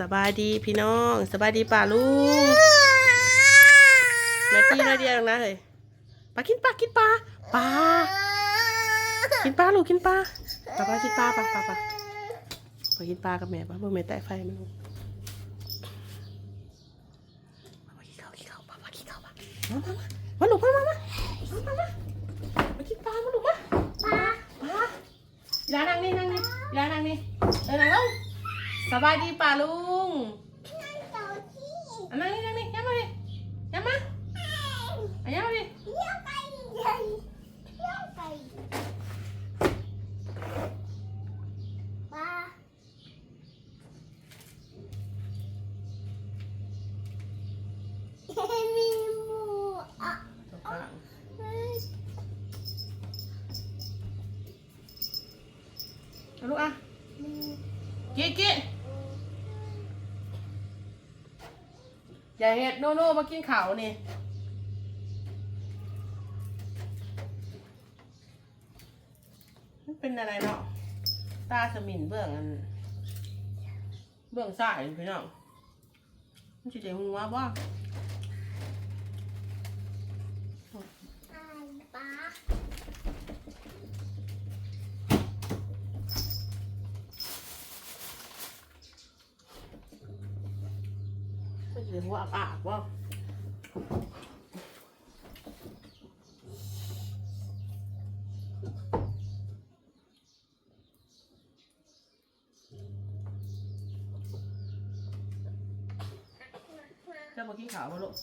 สบายดีพี่น้องสบายดีป่าลุงแม่ตีน้อยเดียวนะเฮ้ยปลากินปลากินปลาปลากินปลาลูกกินปลาปลาปลากินปลาปลาปลาปลาไปกินปลากับแม่ปะเมื่อแม่แตะไฟมันลูกปลากินข้าวกินข้าวปลาปลากินข้าวปลามามามามาลูกมามามามามามากินปลามาลูกมาปลาปลาอย่านั่งนี่นั่งนี่อย่านั่งนี่เออนั่งลง สบายดีป่าลุงอันนั่งนี่นั่งนี่ย้ำมาดิย้ำมาอะย้ำมาดิตรงกลางเอาลูกอะกี้กี้ อย่าเห็ดโนโน่มากินข่าวนี่มันเป็นอะไรเนาะตาสมินเบื้องอัน เบื้องซ้ายนี่พี่น้องมันจะใจหัวบ่ ไม่ใช่หัวอักอักว่าจะมากินข้าวมาลูก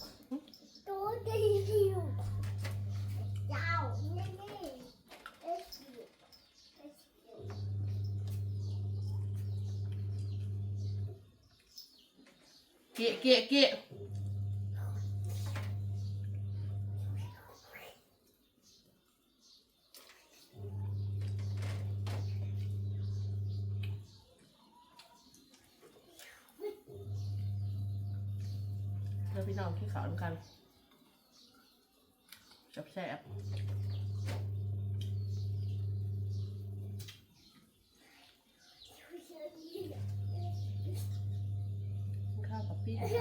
เกะเกะเกะแล้วพี่น้องกินข้าวด้วยกันแซ่บ ๆกินข้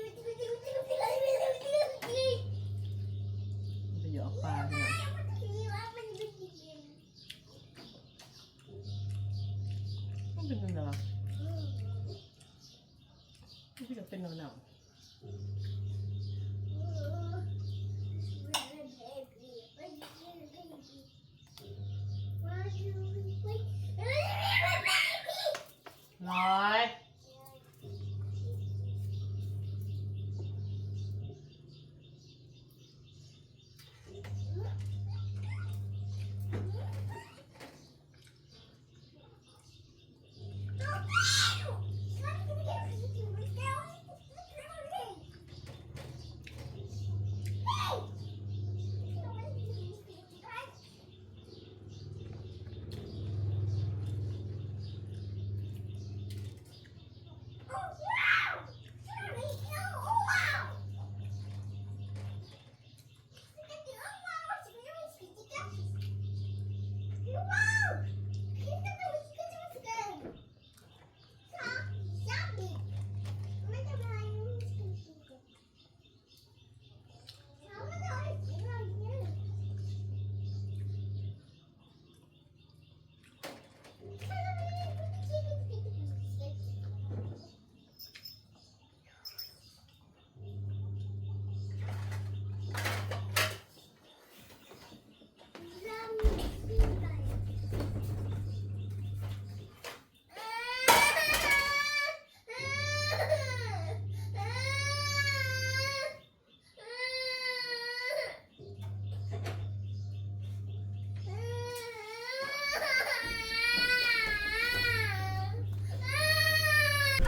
าวกับพี่ค่ะซ้ำแจว เกะเกะมันจะหยอกปลาเนี่ยมันเป็นยังไงวะมันจะเป็นหนาวๆ ร้อย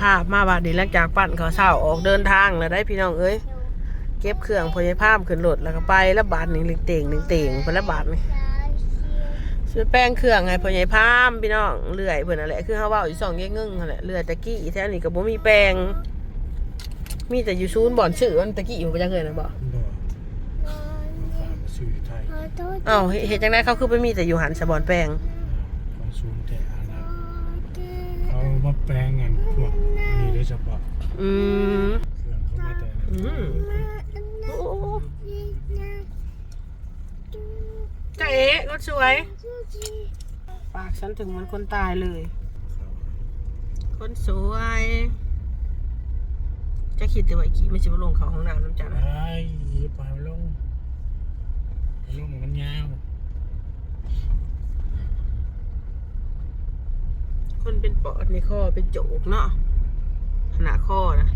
ภาพมาบาดนี้หลังจากปั่นเขาวเศร้าออกเดินทางแล้วได้พี่น้องเอ้ยเก็บเครื่องพยาภาพขึ้นรถแล้วก็ไปแล้วบาทหนึ่งหนึ่งเต่งหนึ่งเต่งไปแล้วบาทนี่ซื้อแป้งเครื่องไงพยาภาพพี่น้องเลื่อยเพิ่นนั่นแหละคือเฮาเว้าอยู่สองแง่งึ่งนั่นแหละเลื่อยตะกี้แท้นี่ก็บ่มีแป้งมีแต่อยู่ซูนย์บ่อนชื่อมันตะกี้อยู่บ่จังเอิ้นน่ะบ่บ่ฝากซื้อไทยอ้าวเฮ็ดเฮ็ดจังได๋เขาคือไปมีแต่อยู่หันสะบอนแป้งของศูนย์แต่อานะเขามาแปลง เฉพาะอืมเครื่องเขามาแต่อืมโอ้จ้าเอ๋รถสวย ปากฉันถึงเหมันคนตายเลย คนสวย จะคิดแต่ว่าอีกไม่ใช่ว่าลงเขาห้องน้ำน้ำจันไปไปลงไปลงมันยาวคนเป็นปอดในข้อเป็นโจกเนาะ ขนาดข้อนะ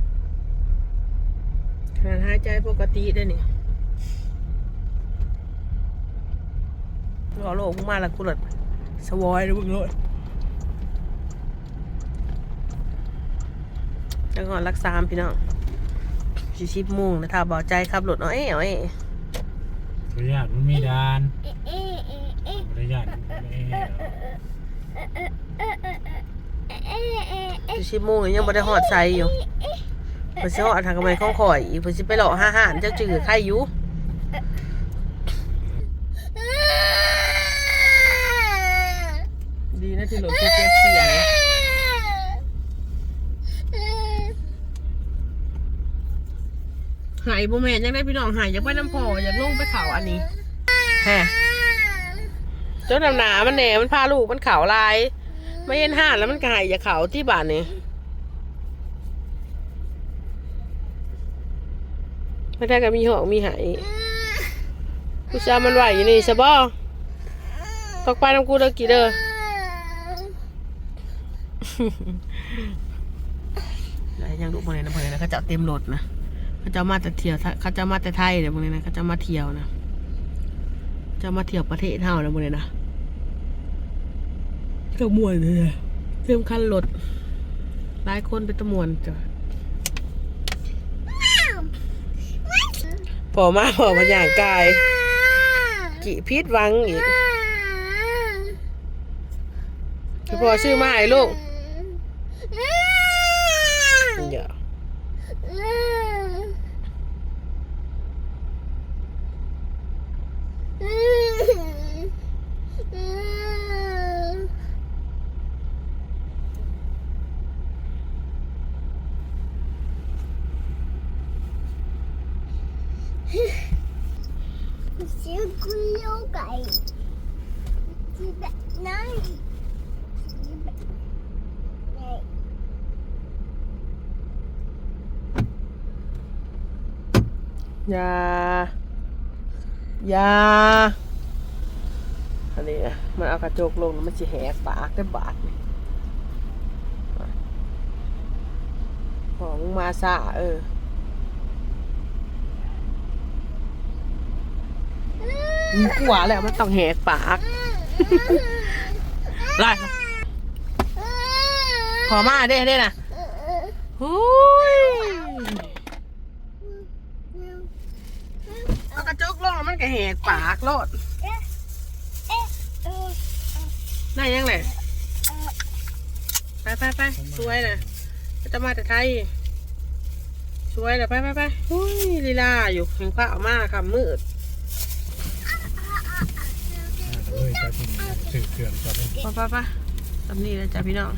ขนาดหายใจปกติได้เนี่ยรอโลกมึงมาแล้วกูหลดสวอยเลยมึงโลดแล้วก่อนรักษามพี่น้องชิชิบโมุ่งนะถ้าเบาใจขับรถเอาเอ๋เอาเอ๋ระยะมันมีดานระยะมันไม่ชิชิบโมุ่งยังไม่ได้หอดใจอยู่เพิ่นสิหอดทางกำไมข้องข่อยอีกเพิ่นสิไปหลอกห้าห้านเจ้าจือใครอยู่ดีนะที่รถเก็บเสียงหายบ่แม่นยังได้พี่น้องหายอยากไปน้ำพออยากลงไปเขาอันนี้แฮะเจ้าดำหนามันแหน่มันพาลูกมันเขาลาย ไม่เห็นห่านแล้วมันก็หายอยาเขาที่บ้านนี่ไม่ได้ก็มีหอกมีหายผู้ชามันไหวอยู่นี่ใช่บ่ตกไปน้ำกูเด้อกี่เด้อยังดูพวกนี้นะพวกนี้นะเขาจะเต็มรถนะเขาจะมาแต่เที่ยวเขาจะมาแต่ไทยเดี๋ยวพวกนี้นะเขาจะมาเที่ยวนะจะมาเที่ยวประเทศเท่านะพวกนี้นะ เที่ยวมวนเลยนะเต็มคันรถหลายคนเป็นตะมวนจ้ะพอมาพอมาอย่างกายกี่พิษวังอีกพอชื่อมาให้ลูกเดี๋ยว ซื้อกุลโลไก่ที่แบบนั้นที่แบบไหนยายาอันนี้มันเอากระจกลงมันจะแหกปากได้บาดของมาซาเออ กลัวแล้วมันต้องแหกปากไรขอมาเด้เด้น่ะหูยเอากระจกลงแล้วมันก็แหกปากโลดได้ยังไงไปไปไปสวยนะจะมาแต่ไทยสวยเลยไปไปไปอุ้ยลีลาอยู่แห่งผ้าออกมาค่ะมืด เพิ่งถือเครื่องก่อนเลยไปไปไปตำนี้เลยจ้ะพี่น้อง